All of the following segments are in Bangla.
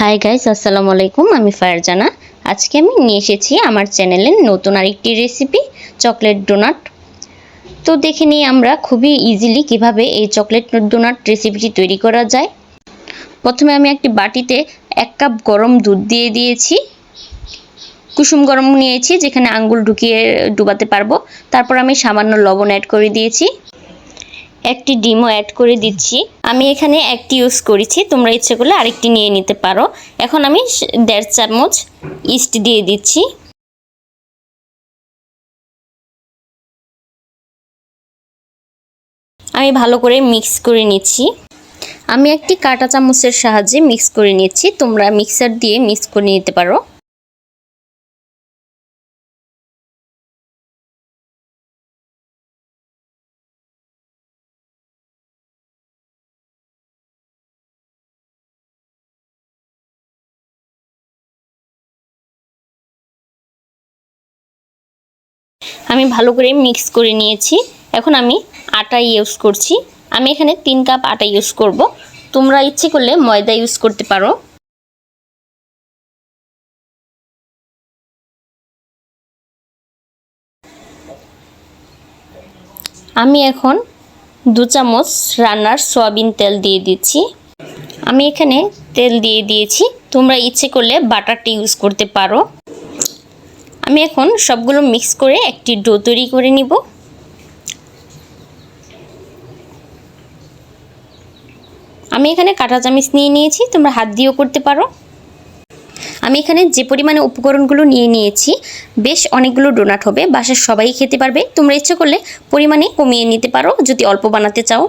হাই গাইস আসসালামু আলাইকুম, আমি ফারজানা। আজকে আমি নিয়ে এসেছি আমার চ্যানেলে নতুন আরেকটি রেসিপি চকলেট ডোনাট তো দেখে নিই আমরা খুবই ইজিলি কীভাবে এই চকলেট ডোনাট রেসিপিটি তৈরি করা যায়। প্রথমে আমি একটি বাটিতে এক কাপ গরম দুধ দিয়ে দিয়েছি। কুসুম গরম নিয়েছি, যেখানে আঙ্গুল ঢুকিয়ে ডুবাতে পারব। তারপর আমি সামান্য লবণ অ্যাড করে দিয়েছি। একটি ডিমও অ্যাড করে দিচ্ছি। আমি এখানে একটি ইউজ করেছি, তোমরা ইচ্ছে করলে আরেকটি নিয়ে নিতে পারো। এখন আমি দেড় চামচ ইস্ট দিয়ে দিচ্ছি। আমি ভালো করে মিক্স করে নিচ্ছি। আমি একটি কাঁটা চামচের সাহায্যে মিক্স করে নিচ্ছি। তোমরা মিক্সার দিয়ে মিক্স করে নিতে পারো। আমি ভালো করে মিক্স করে নিয়েছি। এখন আমি আটা ইউজ করছি। আমি এখানে তিন কাপ আটা ইউজ করব। তোমরা ইচ্ছে করলে ময়দা ইউজ করতে পারো। আমি এখন দু চামচ রান্নার সয়াবিন তেল দিয়ে দিচ্ছি। আমি এখানে তেল দিয়ে দিয়েছি। তোমরা ইচ্ছে করলে বাটারটি ইউজ করতে পারো। আমি এখন সবগুলো মিক্স করে একটি ডো তৈরি করে নিব। আমি এখানে কাঁটা চামিচ নিয়ে নিয়েছি, তোমরা হাত দিয়েও করতে পারো। আমি এখানে যে পরিমাণে উপকরণগুলো নিয়ে নিয়েছি, বেশ অনেকগুলো ডোনাট হবে, বাসার সবাই খেতে পারবে। তোমরা ইচ্ছে করলে পরিমাণে কমিয়ে নিতে পারো, যদি অল্প বানাতে চাও।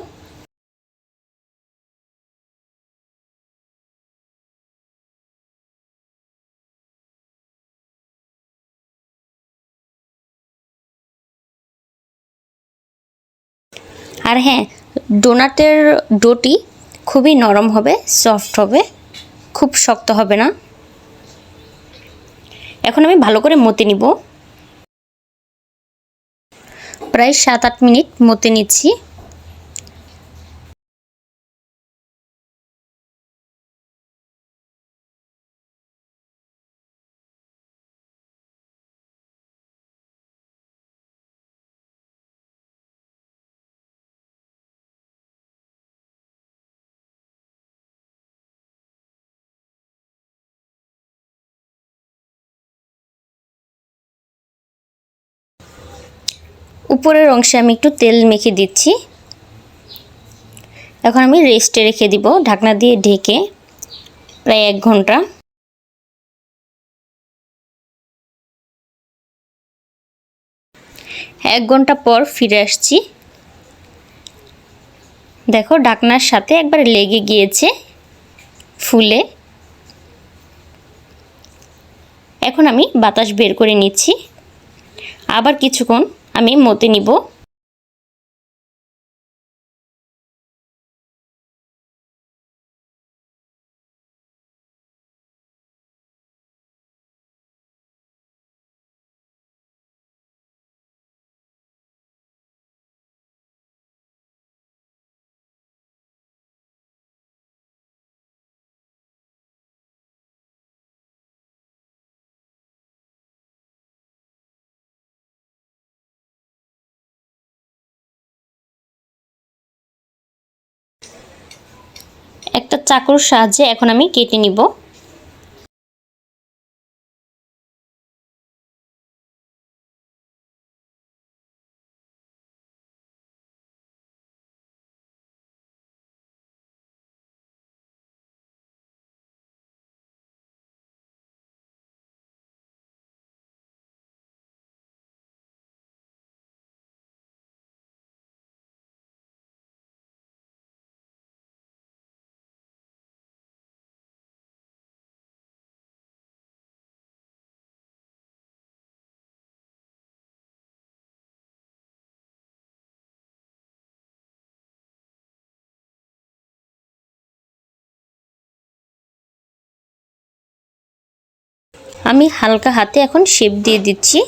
আর হ্যাঁ ডোনাটের ডোটি খুবই নরম হবে সফট হবে, খুব শক্ত হবে না। এখন আমি ভালো করে মতে নিব। প্রায় সাত আট মিনিট মতে নিচ্ছি। উপরের অংশে আমি একটু তেল মেখে দিচ্ছি। এখন আমি রেস্টে রেখে দিব, ঢাকনা দিয়ে ঢেকে প্রায় এক ঘণ্টা। এক ঘণ্টা পর ফিরে আসছি। দেখো, ঢাকনার সাথে একবার লেগে গিয়েছে ফুলে। এখন আমি বাতাস বের করে নিচ্ছি। আবার কিছুক্ষণ আমি মতে নিব। চাকুর সাহায্যে এখন আমি কেটে নিব। আমি হালকা হাতে এখন শেপ দিয়ে দিচ্ছি।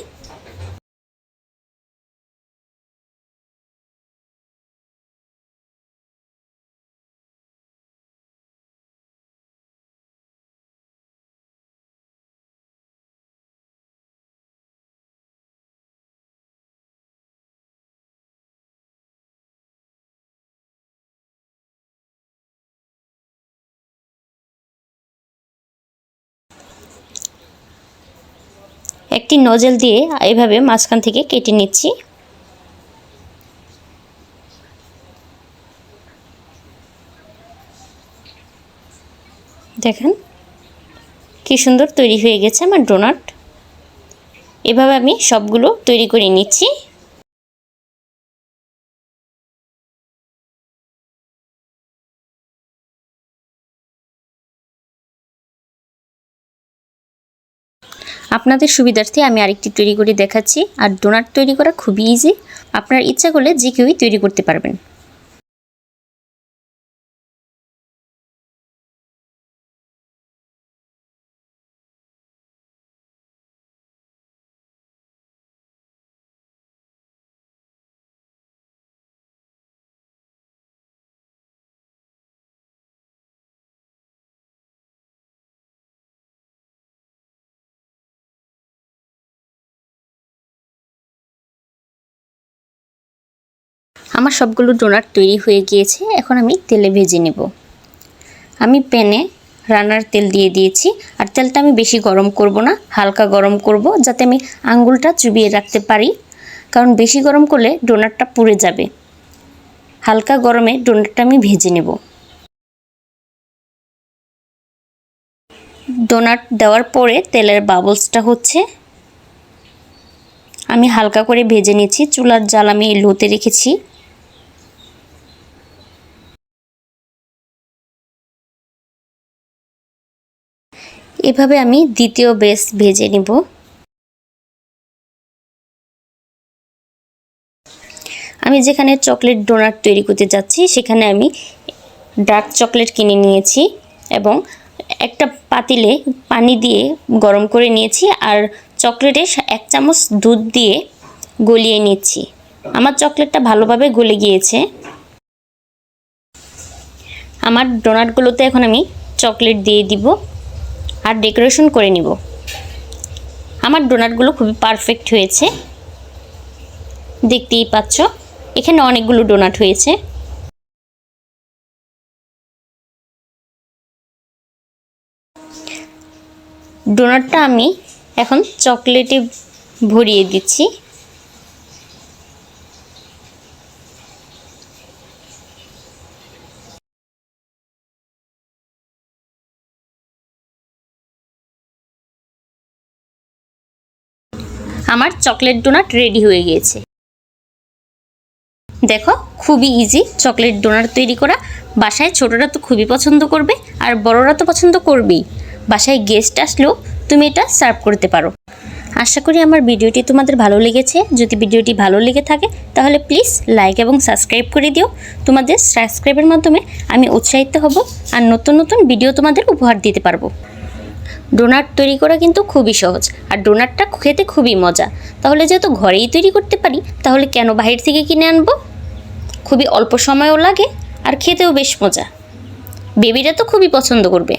একটি নজল দিয়ে এভাবে মাঝখান থেকে কেটে নিচ্ছি। দেখেন, কি সুন্দর তৈরি হয়ে গেছে আমার ডোনাট। এভাবে আমি সবগুলো তৈরি করে নিচ্ছি। আপনাদের সুবিধার্থে আমি আরেকটি তৈরি করে দেখাচ্ছি। আর ডোনাট তৈরি করা খুবই ইজি আপনার ইচ্ছা করলে যে কেউই তৈরি করতে পারবেন। আমার সবগুলো ডোনাট তৈরি হয়ে গিয়েছে, এখন আমি তেলে ভেজে নেব। আমি প্যানে রান্নার তেল দিয়ে দিয়েছি, আর তেলটা আমি বেশি গরম করব না, হালকা গরম করব, যাতে আমি আঙ্গুলটা চুবিয়ে রাখতে পারি, কারণ বেশি গরম করলে ডোনাটটা পুড়ে যাবে। হালকা গরমে ডোনাটটা আমি ভেজে নেব। ডোনাট দেওয়ার পরে তেলের বাবলসটা হচ্ছে, আমি হালকা করে ভেজে নিয়েছি, চুলার জাল আমি লোতে রেখেছি। এভাবে আমি দ্বিতীয় বেস ভেজে নিব। আমি যেখানে চকলেট ডোনাট তৈরি করতে যাচ্ছি, সেখানে আমি ডার্ক চকলেট কিনে নিয়েছি এবং একটা পাতিলে পানি দিয়ে গরম করে নিয়েছি আর চকলেটে এক চামচ দুধ দিয়ে গলিয়ে নিচ্ছি। আমার চকলেটটা ভালোভাবে গলে গিয়েছে। আমার ডোনাটগুলোতে এখন আমি চকলেট দিয়ে দিব। আর ডেকোরেশন করে নিব। আমার ডোনাটগুলো খুবই পারফেক্ট হয়েছে। দেখতেই পাচ্ছ, এখানে অনেকগুলো ডোনাট হয়েছে। ডোনাটটা আমি এখন চকলেটে ভরিয়ে দিচ্ছি। আমার চকলেট ডোনাট রেডি হয়ে গিয়েছে। দেখো, খুবই ইজি চকলেট ডোনাট তৈরি করা। বাসায় ছোটরা তো খুবই পছন্দ করবে, আর বড়রা তো পছন্দ করবেই। বাসায় গেস্ট আসলেও তুমি এটা সার্ভ করতে পারো। আশা করি আমার ভিডিওটি তোমাদের ভালো লেগেছে। যদি ভিডিওটি ভালো লেগে থাকে, তাহলে প্লিজ লাইক এবং সাবস্ক্রাইব করে দিও। তোমাদের সাবস্ক্রাইবের মাধ্যমে আমি উৎসাহিত হব, আর নতুন নতুন ভিডিও তোমাদের উপহার দিতে পারব। ডোনাট তৈরি করা কিন্তু খুবই সহজ। আর ডোনাটটা খেতে খুবই মজা। তাহলে যেহেতু ঘরেই তৈরি করতে পারি, তাহলে কেন বাহির থেকে কিনে আনব? খুবই অল্প সময়ও লাগে আর খেতেও বেশ মজা। বেবিরা তো খুবই পছন্দ করবে।